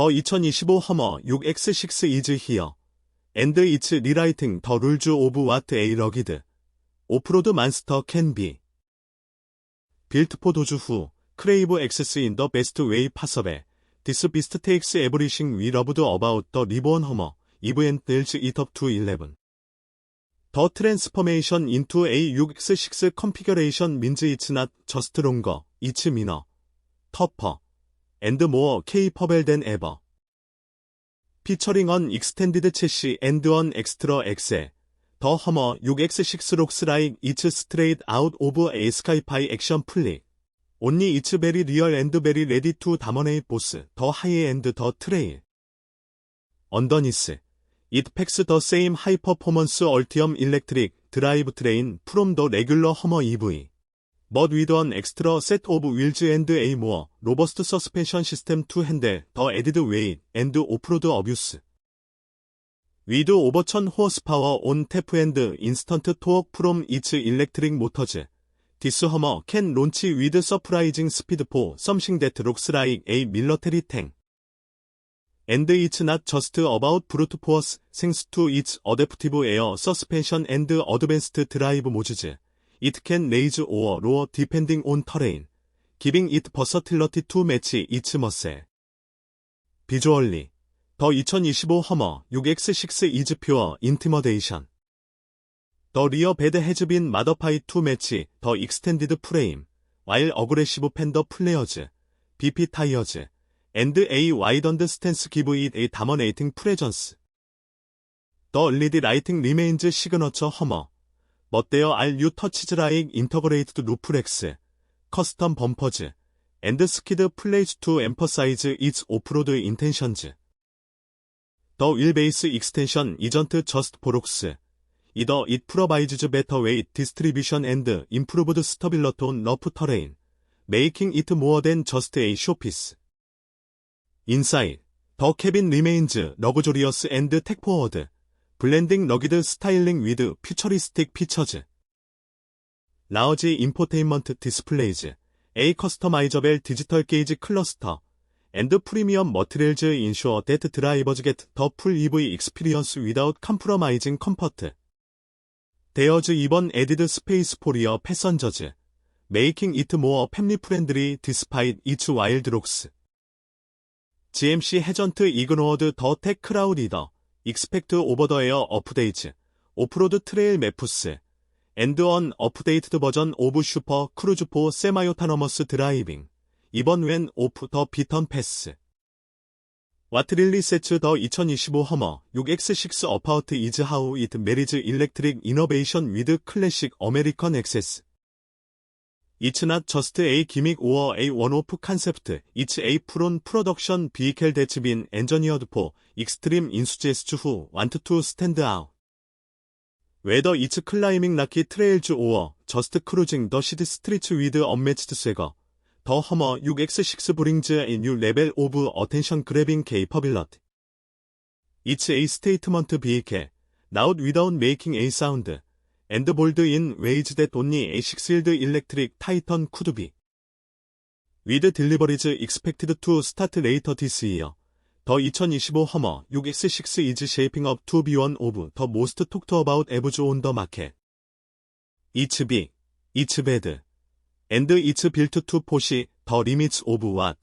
더2025 허머 6X6 이즈 히어 앤드 이츠 리라이팅 더 룰즈 오브 와트 에이 러기드 오프로드 만스터 캔비 빌트포 도주 후 크레이브 액세스 인더 베스트 웨이 파섭에 디스 비스트 테이크스 에브리싱 위 러브드 어바웃 더 리본 허머 이브 앤 딜즈 이톱 투 11. 더 트랜스포메이션 인투 A6X6 컨피규레이션 민즈 이츠 낫 저스트 롱거 이츠 미너 터퍼 앤드 모어 케이 퍼벨덴 에버 피처링 언 익스텐디드 체시 앤드 언 엑스트러 엑세더 허머 6x6 록스 라이 이츠 스트레이트 아웃 오브 에이 스카이파이 액션 플리 온니 이츠 베리 리얼 앤드 베리 레디 투 다머네이 보스 더 하이 앤드 더 트레일 언더니스 이트팩스 더 세임 하이퍼포먼스 얼티엄 일렉트릭 드라이브 트레인 프롬 더 레귤러 허머 EV. But with an extra set of wheels and a more robust suspension system to handle the added weight and off-road abuse. With over 1000 horsepower on tap and instant torque from its electric motors, this Hummer can launch with surprising speed for something that looks like a military tank. And it's not just about brute force, thanks to its adaptive air suspension and advanced drive modes. It can raise or lower depending on terrain, giving it versatility to match its muscle. 비주얼리 더 2025 허머 6X6 is pure intimidation. The rear bed has been modified to match the extended frame, while aggressive fender flares, BP tires, and a widened stance give it a dominating presence. The LED lighting remains signature hummer, 멋대어 RU 터치즈라잉 인터그레이트드 루프렉스, 커스텀 범퍼즈, 앤드 스키드 플레이즈투 엠퍼사이즈 이츠 오프로드 인텐션즈. 더 윌베이스 익스텐션 이전트 저스트 포록스 이더 잇 프로바이즈즈 베터 웨이 디스트리뷰션 앤드 임프로브드 스터빌러톤 러프 터레인. 메이킹 이트 모어 댄 저스트 에이 쇼피스. 인사이드. 더 케빈 리메인즈 러그조리어스 앤드 택포워드 블렌딩 러기드 스타일링 위드 퓨처리스틱 피처즈 라우지 인포테인먼트 디스플레이즈 A 커스터마이저벨 디지털 게이지 클러스터 앤드 프리미엄 머트릴즈 인슈어 데트 드라이버즈 겟 더풀 EV 익스피리언스 위다웃 컴프로마이징 컴퍼트 데어즈 2번 에디드 스페이스 포리어 패선저즈 메이킹 이트 모어 팸리 프렌드리 디스파이 이츠 와일드록스 GMC 해전트 이그노어드 더 테크라우리더 익스펙트 오버 더 에어 업데이트, 오프로드 트레일 메푸스, 엔드언 업데이트드 버전 오브 슈퍼 크루즈 포 세마요타너머스 드라이빙, 이번 웬 오프 더 비턴 패스. 와트릴리 세츠 더2025 허머 6X6 어파우트 이즈 하우 이트 메리즈 일렉트릭 이노베이션 위드 클래식 어메리컨 액세스 It's not just a gimmick or a one-off concept. It's a full-on production vehicle that's been engineered for extreme enthusiasts who want to stand out. Whether it's climbing rocky trails or just cruising the city streets with unmatched swagger, the Hummer 6X6 brings a new level of attention-grabbing capability. It's a statement vehicle, not without making a sound. 앤드볼드 인 웨이즈대 돈니 에식실드 일렉트릭 타이턴 쿠드비 위드 딜리버리즈 익스펙티드 투 스타트 레이터 디스 이어 더2025 허머 6x6 이즈 쉐이핑 업투 비원 오브 더 모스트 톡트 어바웃 에브즈 온더 마켓 이츠 비 이츠 베드 앤드 이츠 빌트 투 포시 더 리미츠 오브 왓